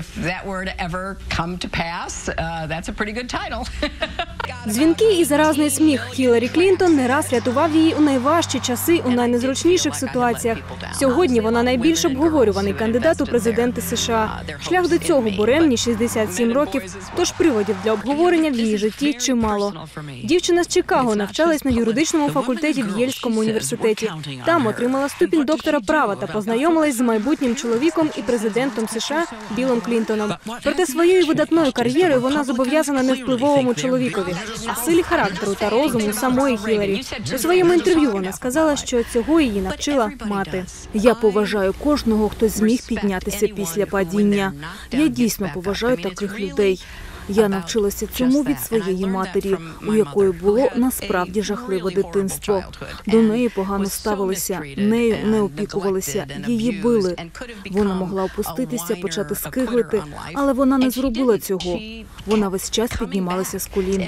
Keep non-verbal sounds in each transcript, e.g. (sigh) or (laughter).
If that were to ever come to pass, uh, that's a pretty good title. (laughs) Дзвінки і заразний сміх Хіларі Клінтон не раз рятував її у найважчі часи у найнезручніших ситуаціях. Сьогодні вона найбільш обговорюваний кандидат у президенти США. Шлях до цього буремні 67 років. Тож приводів для обговорення в її житті чимало. Дівчина з Чикаго навчалась на юридичному факультеті в Єльському університеті. Там отримала ступінь доктора права та познайомилась з майбутнім чоловіком і президентом США Білом Клінтоном. Проте своєю видатною кар'єрою вона зобов'язана не впливовому чоловікові, а силі характеру та розуму самої Хіларі. У своєму інтерв'ю вона сказала, що цього її навчила мати. Я поважаю кожного, хто зміг піднятися після падіння. Я дійсно поважаю таких людей. Я навчилася цьому від своєї матері, у якої було насправді жахливе дитинство. До неї погано ставилися, нею не опікувалися, її били. Вона могла опуститися, почати скиглити, але вона не зробила цього. Вона весь час піднімалася з колін.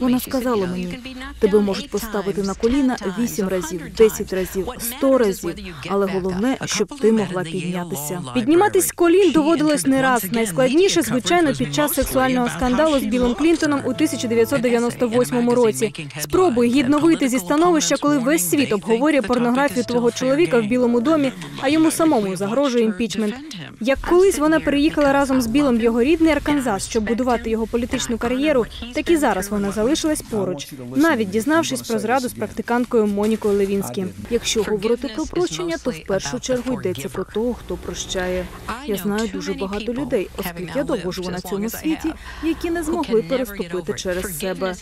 Вона сказала мені, тебе можуть поставити на коліна вісім разів, десять разів, сто разів, але головне, щоб ти могла піднятися. Підніматись з колін доводилось не раз. Найскладніше, звичайно, під час сексуального скандалу з Білом Клінтоном у 1998 році. Спробуй гідно вийти зі становища, коли весь світ обговорює порнографію твого чоловіка в Білому домі, а йому самому загрожує імпічмент. Як колись вона переїхала разом з Білом в його рідний Арканзас, щоб будувати його політичну кар'єру, так і зараз вона залишилась поруч, навіть дізнавшись про зраду з практиканткою Монікою Левінські. Якщо говорити про прощення, то в першу чергу йдеться про того, хто прощає. Я знаю дуже багато людей, оскільки я довго живу на цьому світі, які не змогли переступити через себе.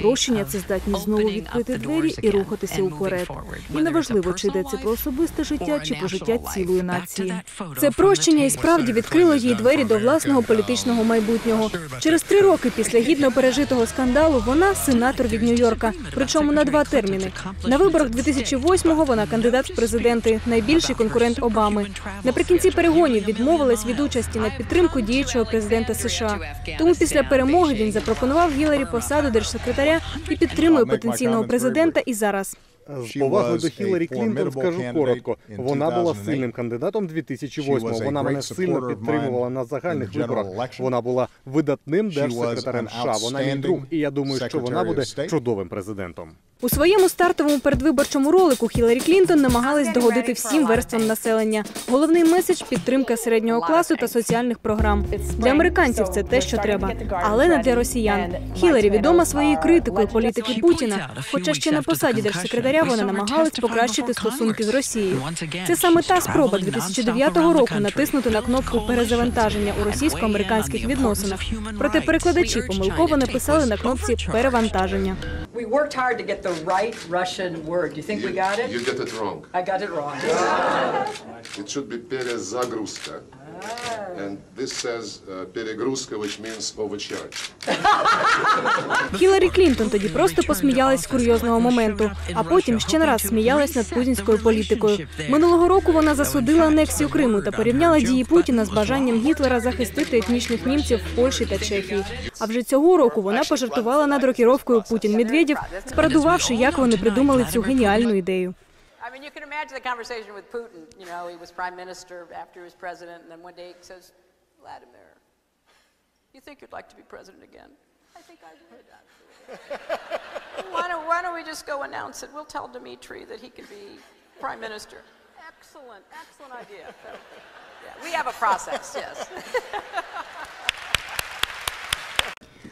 Прощення це здатність знову відкрити двері і рухатися уперед. І неважливо, чи йдеться про особисте життя, чи про життя цілої нації. Це прощення і справді відкрило їй двері до власного політичного майбутнього. Через три роки після гідно пережитого скандалу вона сенатор від Нью-Йорка, причому на два терміни. На виборах 2008-го вона кандидат в президенти, найбільший конкурент Обами. Наприкінці перегонів відмовилась від участі на підтримку діючого президента США. Тому після перемоги він запропонував Гіларі посаду держсекретаря і підтримує потенційного президента і зараз. З повагою до Хіларі Клінтон скажу коротко. Вона була сильним кандидатом 2008-го. Вона мене сильно підтримувала на загальних виборах. Вона була видатним держсекретарем США. Вона мій друг, і я думаю, що вона буде чудовим президентом. У своєму стартовому передвиборчому ролику Хіларі Клінтон намагалась догодити всім верствам населення. Головний меседж підтримка середнього класу та соціальних програм. Для американців це те, що треба, але не для росіян. Хіларі відома своєю критикою політики Путіна. Хоча ще на посаді держсекретаря вона намагалась покращити стосунки з Росією. Це саме та спроба 2009 року натиснути на кнопку перезавантаження у російсько-американських відносинах. Проте перекладачі помилково написали на кнопці перевантаження. We worked hard to get the right Russian word. Do you think we got it? You get it wrong. I got it wrong. It should be перезагрузка. And this says uh, перегрузка, which means overcharge. Хіларі Клінтон тоді просто посміялась з курйозного моменту, а потім ще не раз сміялась над путінською політикою. Минулого року вона засудила анексію Криму та порівняла дії Путіна з бажанням Гітлера захистити етнічних німців в Польщі та Чехії. А вже цього року вона пожартувала над рокіровкою Путін Медведєв, спарадувавши, як вони придумали цю геніальну ідею. I mean, you can imagine the conversation with Putin. You know, he was prime minister after he was president, and then one day he says, Vladimir, you think you'd like to be president again? I think I would, (laughs) actually. why, don't, why don't we just go announce it? We'll tell Dmitry that he can be prime minister. Excellent, excellent idea. So, yeah, we have a process, yes. (laughs)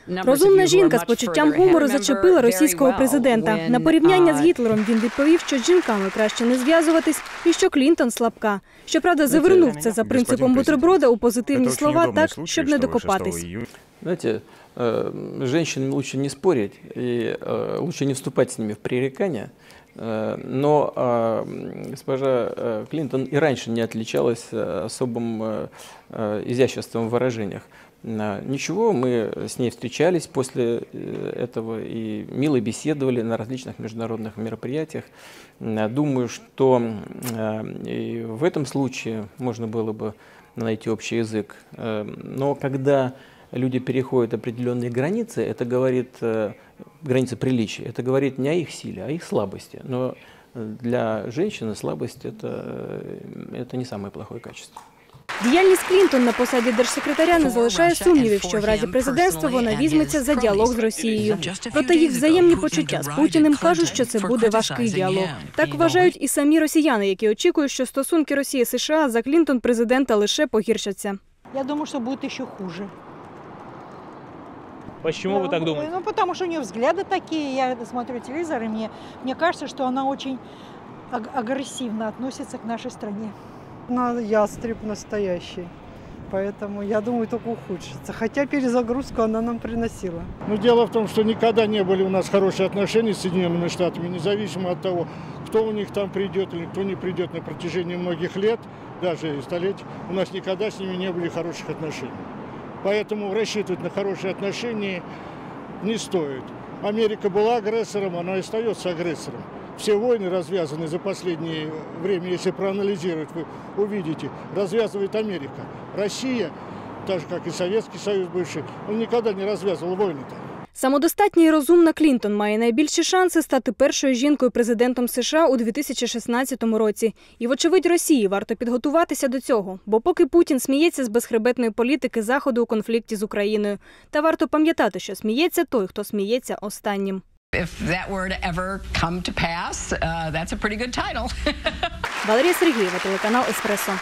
Розумна жінка з почуттям гумору зачепила російського президента. На порівняння з Гітлером він відповів, що з жінками краще не зв'язуватись і що Клінтон слабка. Щоправда, завернув це за принципом бутерброда у позитивні слова так, щоб не докопатись. Знаете, э, лучше не спорить и э, лучше не вступать с ними в пререкания. Э, Но э, госпожа э, Клинтон и раньше не отличалась э, особым изяществом в выражениях. Ничего, мы с ней встречались после этого и мило беседовали на различных международных мероприятиях. Думаю, что и в этом случае можно было бы найти общий язык. Но когда люди переходят определенные границы, это говорит, э, границы приличия, это говорит не о их силе, а о их слабости. Но э, для женщины слабость это, э, это не самое плохое качество. Діяльність Клінтон на посаді держсекретаря не залишає сумнівів, що в разі президентства вона візьметься за діалог з Росією. Проте їх взаємні почуття з Путіним кажуть, що це буде важкий діалог. Так вважають і самі росіяни, які очікують, що стосунки Росії США за Клінтон президента лише погіршаться. Я думаю, что будет еще хуже. Почему вы так Ну, думаете? Ну, потому что у нее взгляды такие. Я смотрю телевизор, и мне, мне кажется, что она очень аг- агрессивно относится к нашей стране. Она ястреб настоящий. Поэтому я думаю, только ухудшится. Хотя перезагрузку она нам приносила. Но дело в том, что никогда не были у нас хорошие отношения с Соединенными Штатами, независимо от того, кто у них там придет или кто не придет на протяжении многих лет, даже столетий, у нас никогда с ними не были хороших отношений. Поэтому рассчитывать на хорошие отношения не стоит. Америка была агрессором, она и остается агрессором. Все войны, развязанные за последнее время, если проанализировать, вы увидите, развязывает Америка. Россия, так же как и Советский Союз бывший, он никогда не развязывал войны-то. Самодостатня і розумна Клінтон має найбільші шанси стати першою жінкою президентом США у 2016 році. І, вочевидь, Росії варто підготуватися до цього, бо поки Путін сміється з безхребетної політики заходу у конфлікті з Україною. Та варто пам'ятати, що сміється той, хто сміється останнім. Uh. (laughs) Валерія Сергієва, телеканал Еспресо.